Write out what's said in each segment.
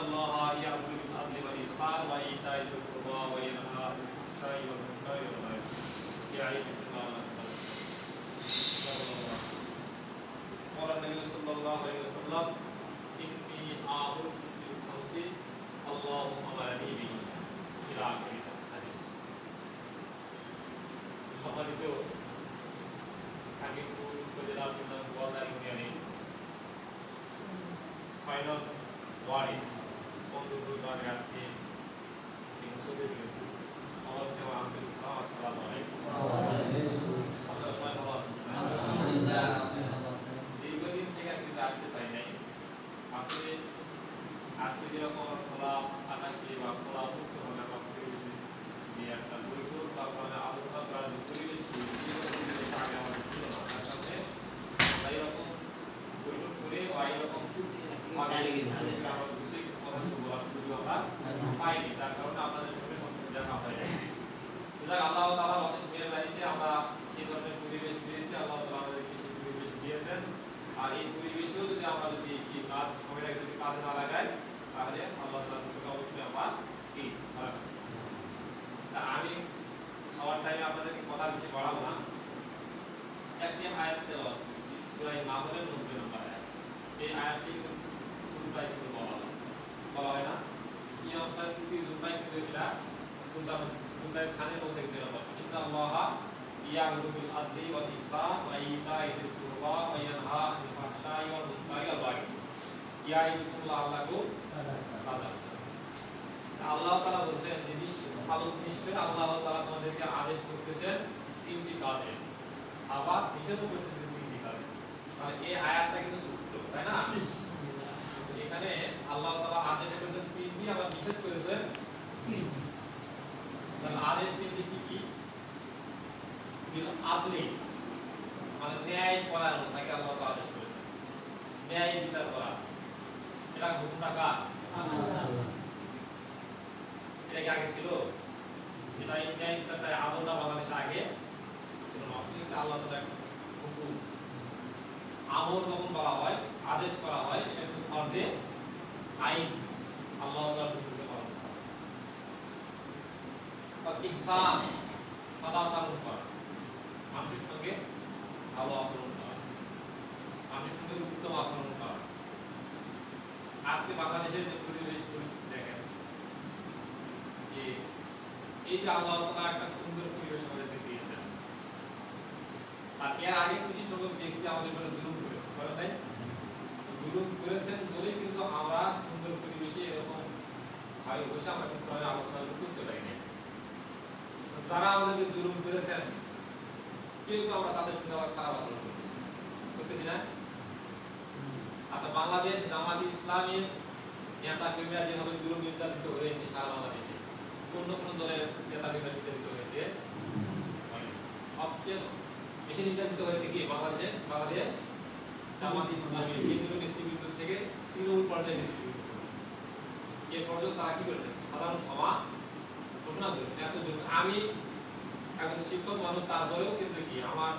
ইন্নাল্লাহা আপনাদেরকে কথা বেশি বাড়াবো না একটি আয়াত দেওয়া করেছি সূরা নাহলের 90 নম্বর আয়াত এই আয়াতটি কিন্তু পুরোটাই কিন্তু বলা হয় বলা হয় না এই অবস্থায় কিন্তু দুটাই কিন্তু এটা দুটা দুটাই স্থানের মধ্যে কিন্তু এটা বলা ইন্না আল্লাহা ইয়ামুরু বিল আদলি ওয়াল ইহসান ওয়া ইতা'i যিল কুরবা ওয়া ইয়ানহা আনিল ফাহশাই ওয়াল মুনকারি ওয়াল বাগই ইয়াইদুকুম লাআল্লাকুম তাযাক্কারুন আল্লাহ তাআলা বলেছেন যে ভালো নিশ্চয় আল্লাহ তাআলা তোমাদেরকে আদেশ করতেছেন তিনটি কাজে। আবার নিষেধ করছেন তিনটি কাজে। মানে এই আয়াতটা কিন্তু সূত্র তাই না? এখানে আল্লাহ তাআলা আদেশ করেছেন তিনটি আবার নিষেধ করেছেন তিনটি। তাহলে আদেশ তিনটি কি কি? আদলি মানে ন্যায় পরায়ণ তাকে আল্লাহ তাআলা আদেশ করেছেন। ন্যায় বিচার করা। এটা হুকুমটা কার এটা কি আগে ছিল সেটা এই ন্যায় বিচারটা আদলটা বাংলাদেশে আগে ছিল কিন্তু আল্লাহ হুকুম আমর যখন বলা হয়, আদেশ করা হয়, এটা কিন্তু ফরজে আইন। আল্লাহ তাআলার হুকুমকে পালন করা আর ইহসান সদাচরণ করা, মানুষের সঙ্গে ভালো আচরণ করা, মানুষের সঙ্গে উত্তম আচরণ করা। আজকে বাংলাদেশের যে পরিবেশ পরিস্থিতি দেখেন, যে এই যে আল্লাহ একটা সুন্দর পরিবেশ আমাদেরকে দিয়েছেন আর এর আগে কিছু আমাদের উপরে জুলুম বলেন তাই? জুলুম করেছেন বলেই কিন্তু আমরা সুন্দর পরিবেশে এরকম বসে আমরা কিন্তু আলোচনা করতে পারি না যারা আমাদেরকে জুলুম করেছেন আমরা তাদের সঙ্গে আবার খারাপ আচরণ করতেছি। করতেছি না? আচ্ছা বাংলাদেশ জামাতি ইসলামী নেতা কর্মীরা যেভাবে জুলুম নির্যাতিত হয়েছে সারা বাংলাদেশে। অন্য কোন দলের নেতা নির্যাতিত হয়েছে। সবচেয়ে বেশি নির্যাতিত হয়েছে কি বাংলাদেশে? বাংলাদেশ জামাতি ইসলামী কেন্দ্রীয় নেতৃবৃন্দ থেকে তৃণমূল পর্যায়ে নেতৃবৃন্দ। পর্যন্ত। এ পর্যন্ত তারা কি করেছে? সাধারণ ক্ষমা ঘোষণা করেছে। এত। আমি একজন শিক্ষক মানুষ, তারপরেও কিন্তু কি আমার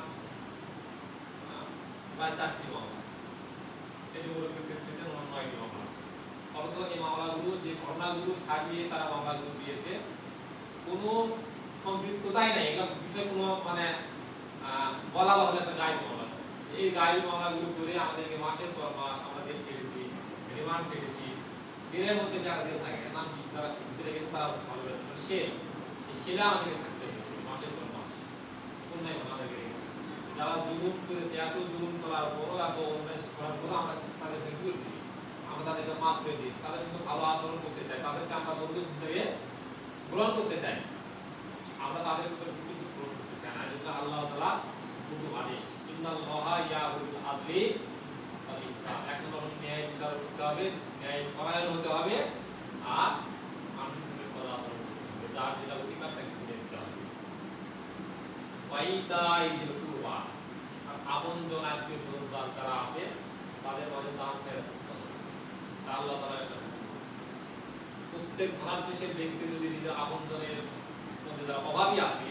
প্রায় চারটি মামলা এই যে মুরব্বী নয়টি মামলা অথচ এই মামলাগুলো, যে ঘটনাগুলো সাজিয়ে তারা মামলাগুলো দিয়েছে, কোনো সম্পৃক্ততাই নাই। এগুলো বিষয় কোনো মানে বলা বাহুল্য একটা গাইড মামলা এই গাইড মামলাগুলো করে আমাদেরকে মাসের পর মাস আমরা জেল কেটেছি রিমান্ড কেটেছি জেলের মধ্যে যারা জেল থাকে নাম তারা ভিতরে গেছে তারা ভালো সেল এই সেলে আমাদেরকে থাকতে হয়েছে, মাসের পর মাস। অন্যায় আমাদেরকে যারা জুলুম করেছে, এত জুলুম করার পরও এত অন্যায় করার পরও আমরা তাদেরকে কি করছি করে দিয়েছি তাদের সঙ্গে ভালো আচরণ করতে চাই। তাদেরকে আমরা বন্ধু হিসেবে গ্রহণ করতে চাই। আমরা তাদের উপর কিছু গ্রহণ করতে চাই না। যেটা আল্লাহ তাআলা হুকুম আদেশ। ইন্নাল্লাহা ইয়াহুল আদলি ওয়াল ইহসান এক নম্বর ন্যায় বিচার করতে হবে, ন্যায় পরায়ণ হতে হবে আর মানুষের সঙ্গে ভালো আচরণ করতে হবে। যার যেটা অধিকার, তাকে ফিরে দিতে হবে। আপনজন আত্মীয় স্বজন যারা আছে, তাদের মাঝে দান আল্লাহ প্রত্যেক ব্যক্তি যদি নিজের আপনজনের মধ্যে যারা অভাবী আছে,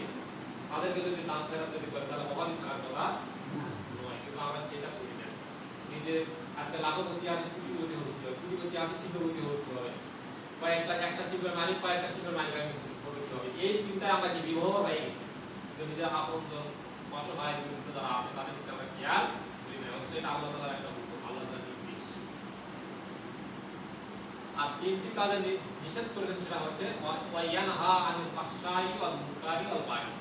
তাদেরকে যদি দান ফেরত যদি করে, তাহলে অভাবী থাকার কথা নয়। কিন্তু আমরা সেটা করি না। নিজের আজকে আছে, কোটিপতি হতে হবে। কোটিপতি আছে, শিল্পপতি হতে হবে। একটা শিল্পের মালিক, কয়েকটা শিল্পের মালিক আমি হতে হবে। এই চিন্তায় আমরা কি বিবাহ হয়ে গেছি নিজের আপন জন অসহায় দরিদ্র যারা আছে, তাদের দিকে আমরা খেয়াল করি না? এটা আল্লাহ একটা হুকুম আল্লাহ তাআলার নির্দেশ আর তিনটি কাজে নিষেধ করেছেন সেটা হচ্ছে ওয়াইয়ানহা আনিল ফাহশাই ওয়াল মুনকারি ওয়াল বাগি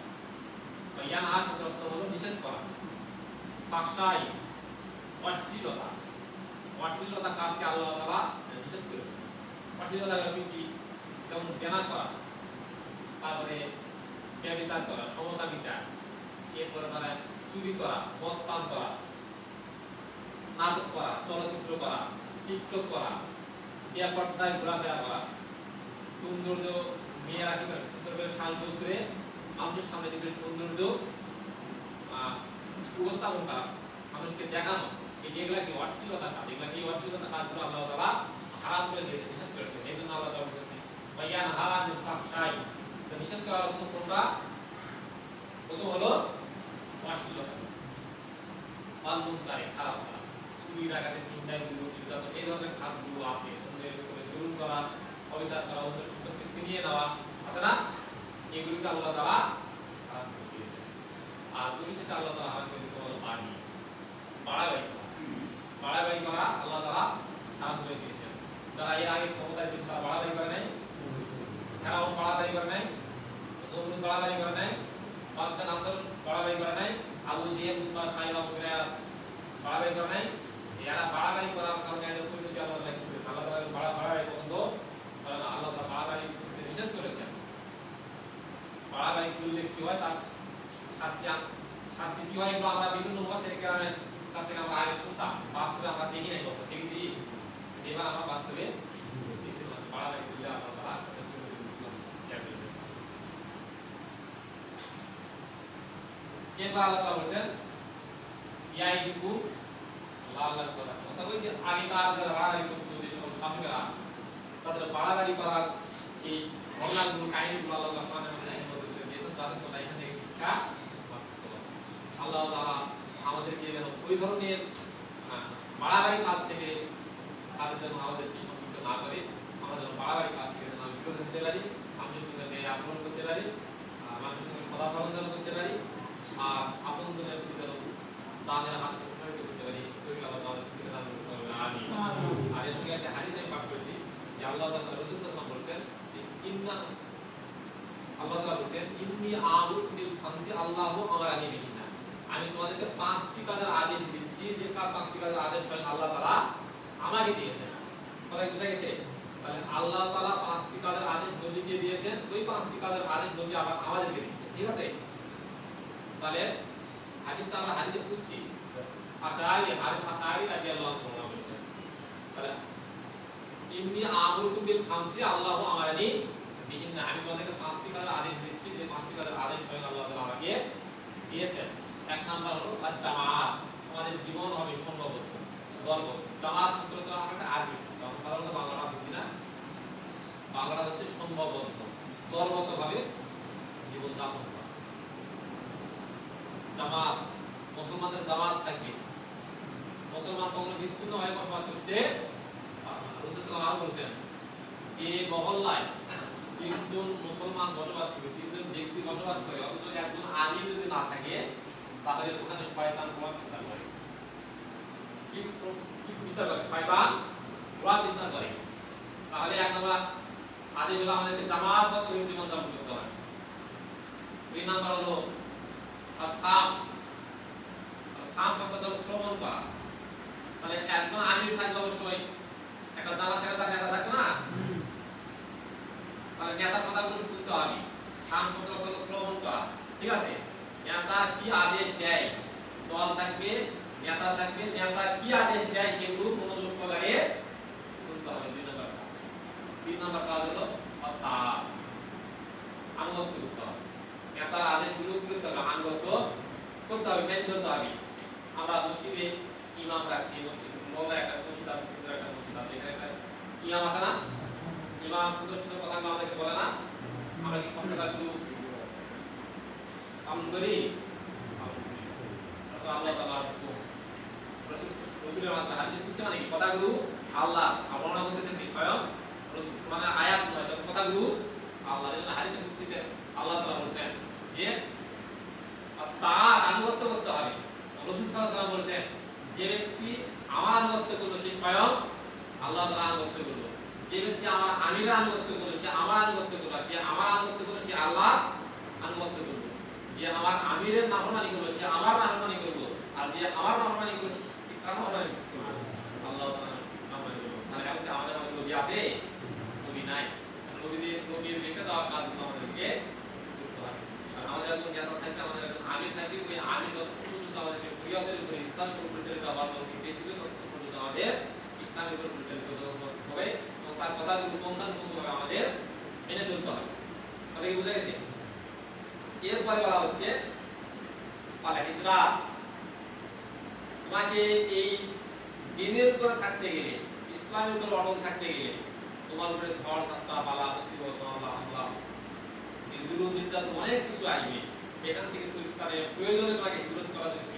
ওয়াইয়ানহা শব্দের হলো নিষেধ করা। ফাহশাই, অশ্লীলতা। অশ্লীলতা কাজকে আল্লাহ তাআলা নিষেধ করেছেন। অশ্লীলতা কি? যেমন জেনা করা, তারপরে ব্যবচার করা সমকামিতা এরপরে তারা চুরি করা মদ পান করা, নাটক করা, চলচ্চিত্র করা, টিকটক করা বেপর্দায় ঘোরাফেরা করা। সৌন্দর্য মেয়েরা কি করে, সুন্দর করে সাজগোজ করে মানুষের সামনে নিজের সৌন্দর্য উপস্থাপন করা, মানুষকে দেখানো। এই যেগুলা কি অশ্লীলতা? কাজ এগুলা কি অশ্লীলতা কাজগুলো আল্লাহ তাআলা হারাম করে দিয়েছে নিষেধ করেছেন। এই জন্য আল্লাহ তাআলা বলছেন বাইয়ান হারানিল ফাহশাই তো নিষেধ করা হলো কোনটা? প্রথম হলো অশ্লীলতা। পাল মুনকারে, খারাপ কাজ। চুরি, ডাকাতি চিন্তায় দুর্নীতি এই ধরনের খাতগুলো আছে। উপরে করা, অবিচার করা অন্যের সম্পত্তি ছিনিয়ে নেওয়া, আছে না? এগুলিকে আল্লাহ তাআলা হারাম করে দিয়েছেন। আর আল্লাহ হারাম করে দিতে বাড়ি বাড়াবাড়ি করা। বাড়াবাড়ি করা আল্লাহ তাআলা হারাম করে দিয়েছেন। যারা এর আগে ক্ষমতায় ছিল, তারা বাড়াবাড়ি করে নাই? ফেরাউন বাড়াবাড়ি করে নাই? জমরুদ বাড়াবাড়ি করে নাই? বাগদা নাসর বাড়াবাড়ি করে নাই? আবু জেহেল সাইবা মুগিরা বাড়াবাড়ি করে নাই? এরা বাড়াবাড়ি করার কারণে এদের পরিণতি আল্লাহ বাড়া বাড়াবাড়ি পছন্দ কারণ আল্লাহ তাআলা বাড়াবাড়ি করতে নিষেধ করেছেন। বাড়াবাড়ি করলে কি হয়? তার শাস্তি শাস্তি কি হয়? এগুলো আমরা বিভিন্ন মুফাসসির কেরামের কাছ থেকে আমরা আগে শুনতাম। বাস্তবে আমরা দেখি নাই কখনো। দেখেছি? এবার আমরা বাস্তবে। বাড়াবাড়ি করলে দেন। এরপর আল্লাহ বলেছেন অর্থাৎ ওই বাড়াবাড়ি করতো যে তাদের বাড়াবাড়ি করার সেই ঘটনাগুলো কাহিনীগুলো আল্লাহ মধ্যে দিয়েছেন, তাদের তোমরা এখান থেকে শিক্ষা আল্লাহ তাআলা আমাদেরকে যেন ওই ধরনের বাড়াবাড়ি কাজ থেকে তাদের যেন আমাদেরকে সম্পৃক্ত না করে, আমরা যেন বাড়াবাড়ি কাজ থেকে যেন বিরত হতে পারি, মানুষের সঙ্গে ন্যায় আচরণ করতে পারি মানুষের সঙ্গে সদাচরণ যেন করতে পারি, আর আপনজনের প্রতি যেন দানের হাত প্রসারিত করতে পারি তৈরি আল্লাহ তাআলা থেকে আর এর সঙ্গে একটা পাঠ করেছি যে আল্লাহ তাআলা রাসূল সাল্লাল্লাহু বলেছেন আল্লাহ তাআলা বলেছেন ইন্নী আমুর বিল খামসি আল্লাহু আমারানি বিহিনা আমি তোমাদেরকে পাঁচটি কাজের আদেশ দিচ্ছি যে পাঁচটি কাজের আদেশ স্বয়ং আল্লাহ তাআলা আমাকে দিয়েছেন। সবাই বুঝা গেছে তাহলে আল্লাহ তাআলা পাঁচটি কাজের আদেশ নবীকে দিয়েছেন ওই পাঁচটি কাজের আদেশ নবী আবার আমাদেরকে দিচ্ছেন ঠিক আছে? তাহলে হাদিসটা আমরা হাদিসে বুঝছি আশারি হাদিস আশারি রাদিয়াল্লাহু ইন্নি আমরুকুম বিল খামসি, আল্লাহু আমারানি বিহিন্না আমি তোমাদেরকে পাঁচটি কাজের আদেশ দিচ্ছি যে পাঁচটি কাজের আদেশ আল্লাহ আমাকে দিয়েছেন। এক নাম্বার হলো জামাত জীবন হবে জামাত সূত্র তো আমরা একটা আমরা সাধারণত বাংলাটা বুঝি না। হচ্ছে সম্ভবত। দলগত ভাবে জীবন যাপন করা। জামাত মুসলমানদের জামাত থাকবে। মুসলমান কখনো বিচ্ছিন্ন হয়ে বসবাস করতে আলাইহি বলেছেন যে মহল্লায় তিনজন মুসলমান বসবাস করে, তিনজন ব্যক্তি বসবাস করে, অথচ একজন আলী যদি না থাকে, তাহলে ওখানে শয়তান প্রভাব বিস্তার করে। কি বিস্তার করে? শয়তান প্রভাব বিস্তার করে। তাহলে এক নম্বর আদেশ হলো আমাদেরকে জামাতগত জীবন যাপন করতে হয় দুই নাম্বার হলো আসাম। সাম শব্দ শ্রবণ করা। তাহলে একজন আমির থাকবে অবশ্যই। একটা জামাত থেকে তার নেতা থাকবে না? তাহলে নেতার কথাগুলো শুনতে হবে। শব্দ হলো শ্রবণ করা। ঠিক আছে? নেতা কি আদেশ দেয়? দল থাকবে, নেতা থাকবে। নেতা কি আদেশ দেয় সেগুলো মনোযোগ সহকারে শুনতে হবে। দুই নম্বর তিন নম্বর কাজ হলো হত্যা আনুগত্য করতে হবে। নেতার আদেশগুলো করতে হবে? আনুগত্য করতে হবে, মেনে চলতে হবে। আমরা মসজিদে ইমাম রাখছি বড় একটা মসজিদ আছে, সুন্দর একটা মসজিদ আছে এখানে একটা ইমাম আছে না? ইমাম সুন্দর সুন্দর কথা আমাদেরকে বলে না? আমরা কি সংখ্যাগুলো পালন করি আল্লাহ তাআলার হুকুম রাসূল রাসূল মাধ্যমে মানে কথাগুলো আল্লাহ মানে আয়াত নয় কথাগুলো আল্লাহ এই জন্য আল্লাহ তাআলা বলেছেন যে আর তার আনুগত্য করতে হবে রসুল সাল্লাল্লাহু আলাইহি ওয়াসাল্লাম বলেছেন যে ব্যক্তি আমার আনুগত্য করল, সে স্বয়ং আল্লাহ তাআলা আনুগত্য করল। যে ব্যক্তি আমার আমিরের আনুগত্য করল, সে আমার আনুগত্য করল সে আমার আনুগত্য করল, সে আল্লাহ আনুগত্য করল। যে আমার আমিরের নাফরমানি করল, সে আমার নাফরমানি করল, আর যে আমার নাফরমানি করল, সে কার নাফরমানি আল্লাহ নাফরমানি করল। আমাদের নবী আছে? নবী নাই। নবীদের, নবীর রেখে আমাদেরকে আমাদের একজন আমাদের একজন আমির ওই আমির আমাদেরকে শরীয়তের উপরে ইসলামের পরিচালিত জন্য নির্দেশ দিবে পর্যন্ত আমাদের ইসলামের উপর পরিচালিত হবে এবং তার কথাগুলো বন্ধনপূর্ণভাবে আমাদের মেনে চলতে হবে। তবে কি গেছে। এরপরে বলা হচ্ছে, পালা হিজরাত তোমাকে এই দিনের উপরে থাকতে গেলে, ইসলামের উপর অটল থাকতে গেলে তোমার উপরে ঝড় ঝাপটা পালা, মুসিবত, মামলা, হামলা এগুলো নির্যাতন, অনেক কিছু আসবে। এখান থেকে প্রয়োজনে তোমাকে হিজরত করা যদি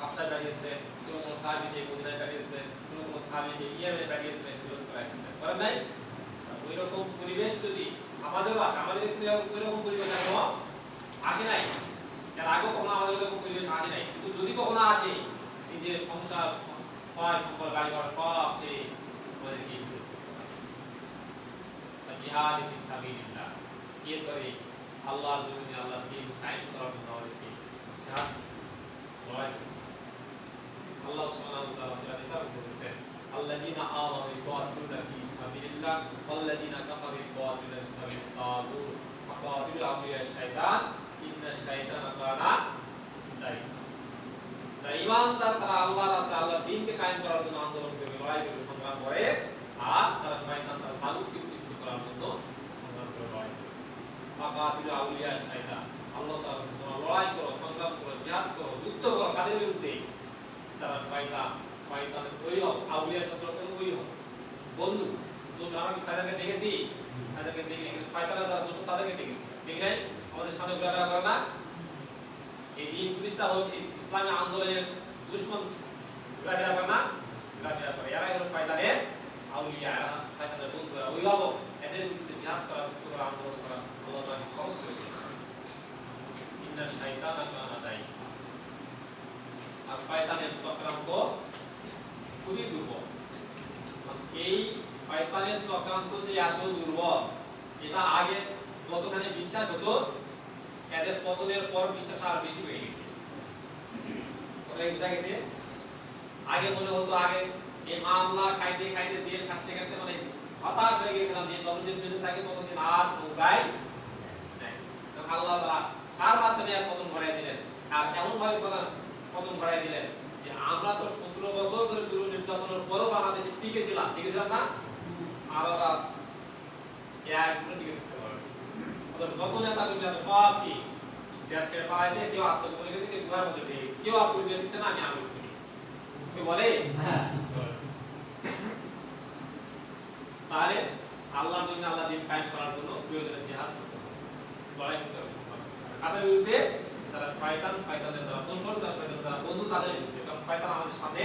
হাফসায় পাঠিয়েছিলেন কোনো কোনো সাহাবীকে মদিনায় পাঠিয়েছিলেন কোনো কোনো সাহাবীকে ইয়েমেনে পাঠিয়েছিলেন হিজরত করাইছিলেন করেন নাই ওই রকম পরিবেশ যদি আমাদেরও আসে আমাদের ওই রকম পরিবেশ এখনও আগে নাই এর আগে কখনো আমাদের ওরকম পরিবেশ আগে নাই কিন্তু যদি কখনো আসে এই যে সংসার হয় সম্পর্ক গাড়ি ঘোড়া সব সে হবে। জিহাদ ফি সাবিলিল্লাহ এরপরে আল্লাহর জমিনে আল্লাহর দিন কায়েম করার জন্য আমাদেরকে জিহাদ লড়াই। আল্লাহ সুবহানাহু ওয়া তাআলা নিসার মধ্যে আল্লাযীনা আমানু ইউকাতিলুনা ফি সাবিলিল্লাহ, ওয়াল্লাযীনা কাফারু ইউকাতিলুনা ফি সাবিলিত তাগুত ফাকাতিলু আউলিয়া শাইতান, ইন্না শাইতানা কানা তারা ইমানদার তারা আল্লাহর রাস্তায় আল্লাহর দ্বীনকে কায়েম করার জন্য আন্দোলন করে, লড়াই করে, সংগ্রাম করে, আর তারা শয়তান তার তাগুতকে প্রতিষ্ঠিত করার জন্য সংগ্রাম করে, লড়াই করে। ফাকাতিলু আউলিয়া শাইতান, আল্লাহ তাআলা লড়াই করো, সংগ্রাম করো, জিহাদ করো, যুদ্ধ করো কাদের বিরুদ্ধে? যারা শয়তান শয়তানের ওই হোক, আউলিয়া শত্রুতার ওই হোক। বন্ধু দোষ আমরা কি শয়তানকে দেখেছি, তাদেরকে দেখি কিন্তু শয়তানের যারা দোষ তাদেরকে দেখেছি দেখি নাই? আমাদের সামনে ঘোরাফেরা করে না? এই দিন প্রতিষ্ঠা হোক ইসলামী আন্দোলনের দুশ্মন ঘোরাফেরা করে না? ঘোরাফেরা করে। এরাই হলো শয়তানের আউলিয়া এরা শয়তানের বন্ধুরা অভিভাবক এদের বিরুদ্ধে জিহাদ করা যুদ্ধ করা আন্দোলন করা আল্লাহ তাআলা খরচ করেছে ইন্না শাইতানা কানা দায়ী আর শয়তানের চক্রান্ত খুবই দুর্বল এই শয়তানের চক্রান্ত যে এত দুর্বল এটা আগে যতখানি বিশ্বাস হতো এদের পতনের পর বিশ্বাস আর বেশি বেড়ে গেছে কোথায় বোঝা গেছে আগে মনে হতো আগে এই মামলা খাইতে খাইতে দিয়ে খাটতে খাটতে মানে হতাশ হয়ে গেছিলাম যে যতদিন বেঁচে থাকে ততদিন আর নৌকায় নাই। কারণ আল্লাহ তাআলা তার মাধ্যমে আর পতন ঘটাই দিলেন আর এমন ভাবে পতন পতন ঘটাই দিলেন যে আমরা তো সতেরো বছর ধরে দূর নির্যাতনের পরও বাংলাদেশে টিকে ছিলাম টিকে ছিলাম না? আর ওরা একদিনও টিকে থাকতে পারবে। না। ওদের নেতা কর্মী আছে সব কি? দেশ পালাইছে কেউ আত্মগোপনে গেছে কেউ গুহার মধ্যে গেছে কেউ আর পরিচয় দিচ্ছে না আমি আমি কেউ বলে? তাহলে আল্লাহর জন্য আল্লাহ দিন কায়েম করার জন্য প্রয়োজনে জিহাদ করতে হবে। লড়াই করতে হবে। কাদের বিরুদ্ধে? যারা শয়তান শয়তানের যারা দোষর যারা শয়তানের যারা বন্ধু তাদের বিরুদ্ধে। কারণ শয়তান আমাদের সামনে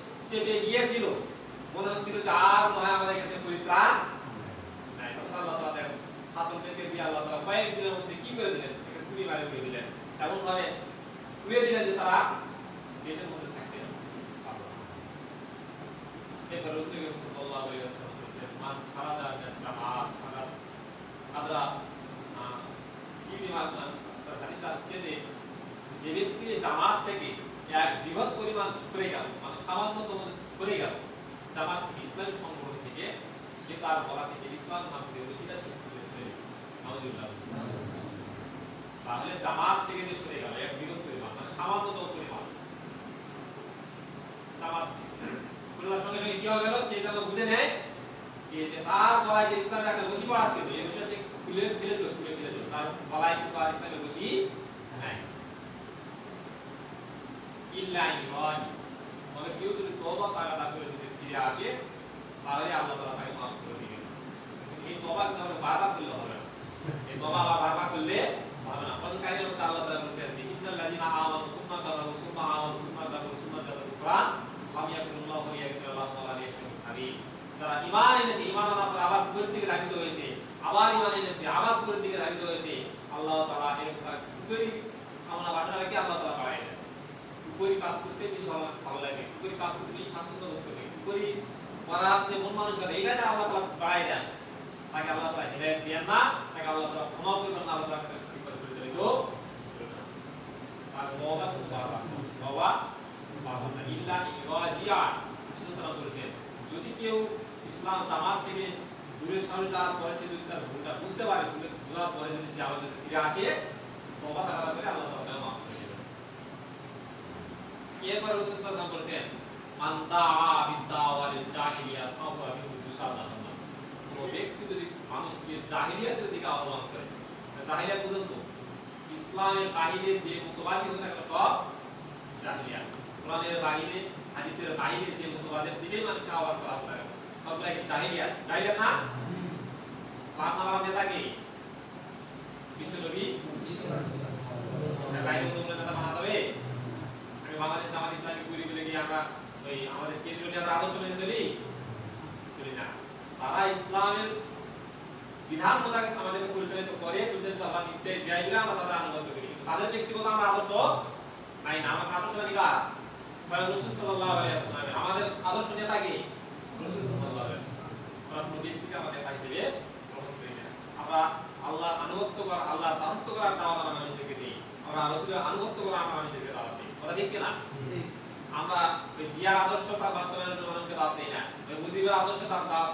চেপে গিয়েছিল ইয়ে মনে হচ্ছিল যে আর মনে আমাদের এখানে পরিত্রাণ নাই। আল্লাহ তালা দেখো ছাত্রদেরকে দিয়ে আল্লাহ তালা কয়েকদিনের মধ্যে কি করে দিলেন? কুড়ি মারে করে দিলেন। এমন ভাবে উড়িয়ে দিলেন যে তারা দেশের মধ্যে থাকতে এরপরে রসুল সাল্লাল্লাহু আলাইহি বলেছেন মান খারাদা জামাত খারাদ খাদরা কি বিমান তার হাদিস আসছে যে যে ব্যক্তি জামাত থেকে এক বৃহৎ পরিমাণ সরে গেল মানে সামান্যতম সরে গেল জামাত ইসলামী সংগঠন থেকে, সে তার গলা থেকে ইসলাম নাম সেটা সে তাহলে জামাত থেকে যে সরে গেল, এক বৃহৎ পরিমাণ মানে সামান্যতম পরিমাণ। জামাত থেকে। সঙ্গে কি হয়ে গেল সে যেন বুঝে নেয় যে তার গলায় যে ইসলামের একটা রশি পড়া ছিল, এই রশিটা সে খুলে ফেলে দিল খুলে ফেলে দিল। তার গলায় কিন্তু আর ইসলামের রশি নাই ইল্লা ইমান তবে কেউ যদি তওবা তাগাদা করে যদি ফিরে আসে, তাহলে আল্লাহ তাআলা তাকে মাফ করে দিবেন। এই তওবা কিন্তু আমরা বারবার করলে হবে না। এই তওবা আবার বারবার করলে হবে না। কোন কারণে মধ্যে আল্লাহ তাআলা বলেছেন ইন্নাল্লাযিনা আমানু সুম্মা আমানু সুম্মা কাফারু সুম্মা কাফারু কুফরান লাম ইয়াকুনুল্লাহু লিয়াগফিরা লাহুম ওয়া লা লিয়াহদিহিম সাবিল যারা ঈমান এনেছে ঈমান আনার পর আবার কুফরের দিকে ধাবিত হয়েছে আবার ঈমান এনেছে আবার কুফরের দিকে ধাবিত হয়েছে আল্লাহ তাআলা এরকম তার কুফরি কামনা বাসনাকে আল্লাহ তাআলা বাড়ায় দেন উপরি কাজ করতে বেশি ভালো ভালো লাগে উপরি কাজ করতে বেশি স্বাচ্ছন্দ্য বোধ করবে উপরি করার মন এটা যে আল্লাহ তাআলা বাড়ায় দেন তাকে আল্লাহ তাআলা হিদায়াত দেন না, তাকে আল্লাহ তাআলা ক্ষমা করবেন না, আল্লাহ ঠিক পরিচালিত। তার মওবা খুব বারবার মওবা বারবার না ইল্লা ইরাদিয়া রাসূলুল্লাহ বলেছেন যদি কেউ ইসলাম জামাত থেকে দূরে সরে যাওয়ার পরে সে যদি তার ভুলটা বুঝতে পারে, ভুলে পরে যদি সে আবার ফিরে আসে তওবা তাআলা করে আল্লাহ তাকে মাফ করে রাসূল আলাইহি বলেছেন, মান দাআ বিদাওয়ালিল জাহিলিয়াত ব্যক্তি যদি মানুষকে জাহিলিয়াতের দিকে আহ্বান করে জাহিলিয়াত বুঝুন তো, ইসলামের বাহিরে যে মতবাদী হতে থাকে সব জাহিলিয়াত। কোরআনের বাহিরে, হাদিসের বাহিরে যে মতবাদের দিকে মানুষের আহ্বান করা হতে থাকে সবগুলাই কি জাহিলিয়াত? জাহিলিয়াত না? বিশ্বনবী বাইরে কোনো নেতা বলে গিয়ে আমরা ওই আমাদের কেন্দ্রীয় নেতার আদর্শ মেনে চলি না। তারা ইসলামের বিধান মোতাবেক আমাদেরকে পরিচালিত করে পরিচালিত আবার নির্দেশ দেয় বলে আমরা তাদের আনুগত্য করি। কিন্তু তাদের ব্যক্তিগত আমরা আদর্শ নাই না আমার আদর্শ অধিকার। স্বয়ং রসুল সাল্লাল্লাহু আলাইহি ওয়াসাল্লাম আমাদের আদর্শ নেতা কে? রসুল সাল্লাল্লাহু আলাইহি ওয়াসাল্লাম। আমরা কোনো ব্যক্তিকে আমরা নেতা হিসেবে গ্রহণ করি না আমরা আল্লাহর আনুগত্য করা আল্লাহর দাসত্ব করার দাওয়াত আমরা মানুষদেরকে দিই। আমরা রসুলের আনুগত্য করা আমরা মানুষদেরকে দাওয়াত দিই। কথা ঠিক কিনা? আমরা ওই জিয়ার আদর্শ বাস্তবায়নের জন্য মানুষকে দাওয়াত দেই না। ওই মুজিবের আদর্শ তার দাওয়াত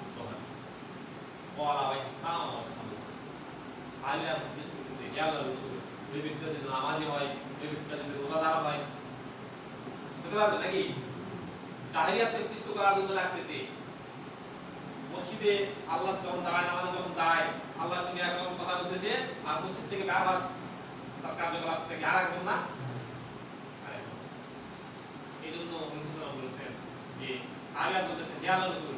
হয় ইসলাম অবস্থান সালিরা জিজ্ঞেস করতেছে ইয়া আল্লাহ রাসূল ওই ব্যক্তিটা যদি নামাজি হয় ওই ব্যক্তিটা যদি রোজাদার হয় হতে পারবে নাকি জাহিলিয়াতকে প্রতিষ্ঠিত করার জন্য রাখতেছে মসজিদে আল্লাহ যখন দাঁড়ায় নামাজে যখন দাঁড়ায় আল্লাহর সঙ্গে একরকম কথা বলতেছে আর মসজিদ থেকে বের হওয়ার তার কার্যকলাপ থেকে আর একরকম না। এই জন্য বলেছেন যে সাহাবিরা বলতেছেন হে আল্লাহ রসুল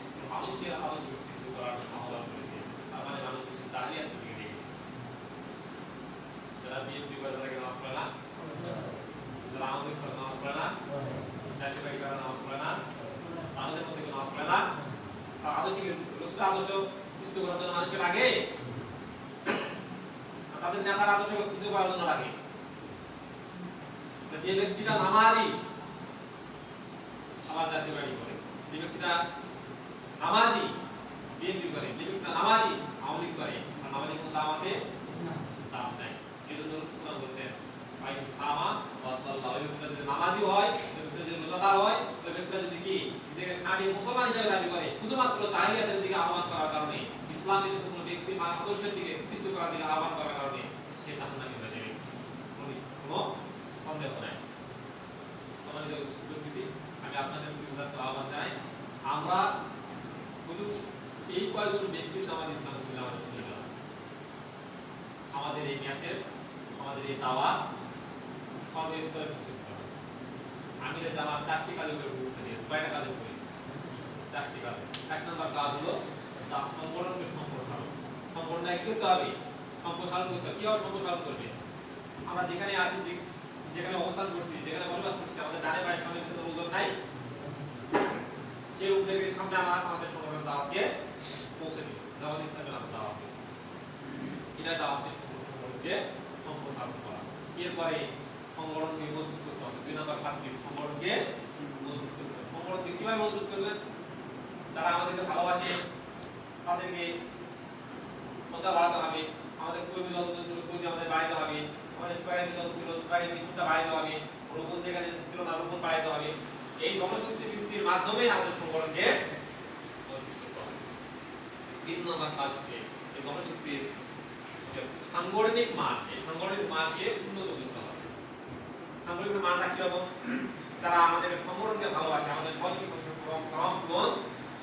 মানুষের আদর্শকে প্রতিষ্ঠিত করার আহ্বান করেছে মানে মানুষ কিছু জাহিলিয়াত দিকে গেছে যারা বিএনপি করে তাদেরকে নামাজ পড়ে না যারা আমাদের করে নামাজ পড়ে না জাতীয় পার্টি করে নামাজ পড়ে না আমাদের মধ্যে নামাজ পড়ে না আদর্শকে রসুলের আদর্শ প্রতিষ্ঠিত করার জন্য মানুষকে লাগে তাদের নেতার আদর্শকে প্রতিষ্ঠিত করার জন্য লাগে যে ব্যক্তিটা নামাজি আমার জাতীয় বাড়ি করে যে ব্যক্তিটা নামাজি বিএনপি করে যে ব্যক্তিটা নামাজি আওয়ামী করে। আর নামাজি কোনো দাম আছে? দাম নাই। এই জন্য রসুলাম বলছেন ভাই সামা ওয়াসাল্লাহ ওই ব্যক্তিটা যদি নামাজি হয় ওই ব্যক্তিটা যদি রোজাদার হয় ওই ব্যক্তিটা যদি কি? নিজেকে খাঁটি মুসলমান হিসেবে দাবি করে শুধুমাত্র জাহিলিয়াতের দিকে আহ্বান করার কারণে ইসলামের যদি কোনো ব্যক্তি আদর্শের দিকে প্রতিষ্ঠিত করার দিকে আহ্বান করার কারণে সে জাহান্নামী হয়ে যাবে। কোনো সন্দেহ নাই। সম্মানিত উপস্থিতি আমি আপনাদের আহ্বান জানাই। আমরা শুধু এই কয়েকজন ব্যক্তির নামাজ ইসলাম আমাদের এই মেসেজ আমাদের এই দাওয়া সর্বস্তরে পৌঁছে আমি জামাত চারটি কাজে করে গুরুত্ব দিয়ে কয়টা কাজে করি চারটি কাজ এক নম্বর কাজ হলো সংগঠনকে সম্প্রসারণ। সংগঠনটা করতে হবে। সম্প্রসারণ করতে হবে। কীভাবে সম্প্রসারণ করবে? আমরা যেখানে আছি যেখানে অবস্থান করছি, যেখানে বসবাস করছি, আমাদের ডানে পায়ের সামনে কিন্তু ওজন নাই। সেই লোকদেরকে সামনে আমরা আমাদের সংগঠনের দাওয়াতকে পৌঁছে দিই। দাওয়াত ইসলামের আমরা দাওয়াত। এটা দাওয়াতকে সংগঠনকে সম্প্রসারণ করা। এরপরে সংগঠনকে মজবুত করতে হবে। দুই নম্বর কাজ সংগঠনকে মজবুত করতে হবে। সংগঠনকে কীভাবে মজবুত করবেন যারা আমাদেরকে ভালোবাসে, তাদেরকে সংখ্যা বাড়াতে হবে। আমাদের কর্মী যত ছিল, কর্মী আমাদের বাড়াইতে হবে। আমাদের সুপারিশ যত ছিল, সুপারিশ মিশনটা বাড়াইতে হবে। রোপণ যেখানে ছিল না রোপণ বাড়াইতে হবে। এই জনশক্তি বৃদ্ধির মাধ্যমে আমাদের সংগঠনকে তিন নম্বর কাজ হচ্ছে এই জনশক্তির সাংগঠনিক মান, এই সাংগঠনিক মানকে উন্নত করতে হবে। সাংগঠনিক মানটা যারা আমাদের সংগঠনকে ভালোবাসে, আমাদের সহযোগী সদস্য পূরণ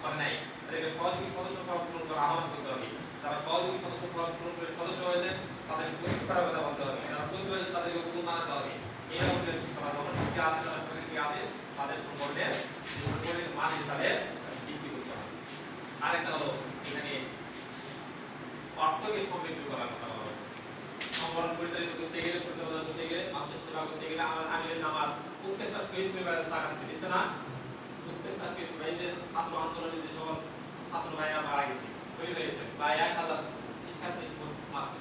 করে নাই। তাদেরকে সহযোগী সদস্য পূরণ আহ্বান করতে হবে। যারা সহযোগী সদস্য পূরণ করে সদস্য হয়েছেন তাদের করার কথা বলতে হবে। কর্মী হয়েছেন তাদেরকে হবে। এই আমাদের তারা জনশক্তি আছে শরীরকে আছে তাদের যে সাংগঠনিক মান হিসাবে বৃদ্ধি করতে হবে। আরেকটা হলো, এখানে অর্থকে সমৃদ্ধ করার কথা বলা। সংগঠন পরিচালিত করতে গেলে, পরিচালনা করতে গেলে, মানুষের সেবা করতে গেলে আমার আমিরের জামাত প্রত্যেকটা শহীদ পরিবারের দিতে। দিচ্ছে না? প্রত্যেকটা শহীদ ভাই যে ছাত্র আন্দোলনে যে সকল ছাত্র ভাইরা মারা গেছে, শহীদ হয়েছে বা এক হাজার শিক্ষার্থী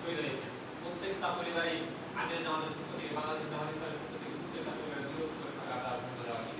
শহীদ হয়েছে প্রত্যেকটা পরিবারে আমিরের জামাতের পক্ষ থেকে বাংলাদেশ জামাত ইসলামের পক্ষ থেকে প্রত্যেকটা পরিবারে দুই লক্ষ করে টাকা তার পক্ষ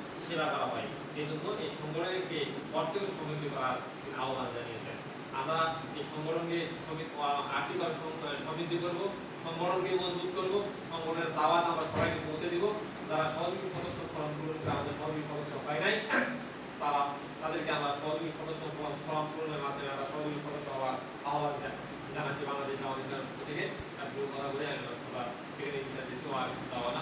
সেবা করা হয়। এই জন্য এই সংগঠনকে অর্থকে সমৃদ্ধি করার আহ্বান জানিয়েছেন। আমরা এই সংগঠনকে সম- সমৃদ্ধি করব, সংগঠনকে মজবুত করব, সংগঠনের দাওয়াত আমরা সবাইকে পৌঁছে দিব। যারা সহযোগী সদস্য ফর্ম পূরণ আমাদের সহযোগী সদস্য পাই নাই, তারা, তাদেরকে আমরা সহযোগী সদস্য ফর্ম পূরণের মাধ্যমে আমরা সহযোগী সদস্য হওয়ার আহ্বান জানাচ্ছি বাংলাদেশ আমাদের থেকে। এতটুকু কথা বলে আমি কথা দিচ্ছি দাওয়া না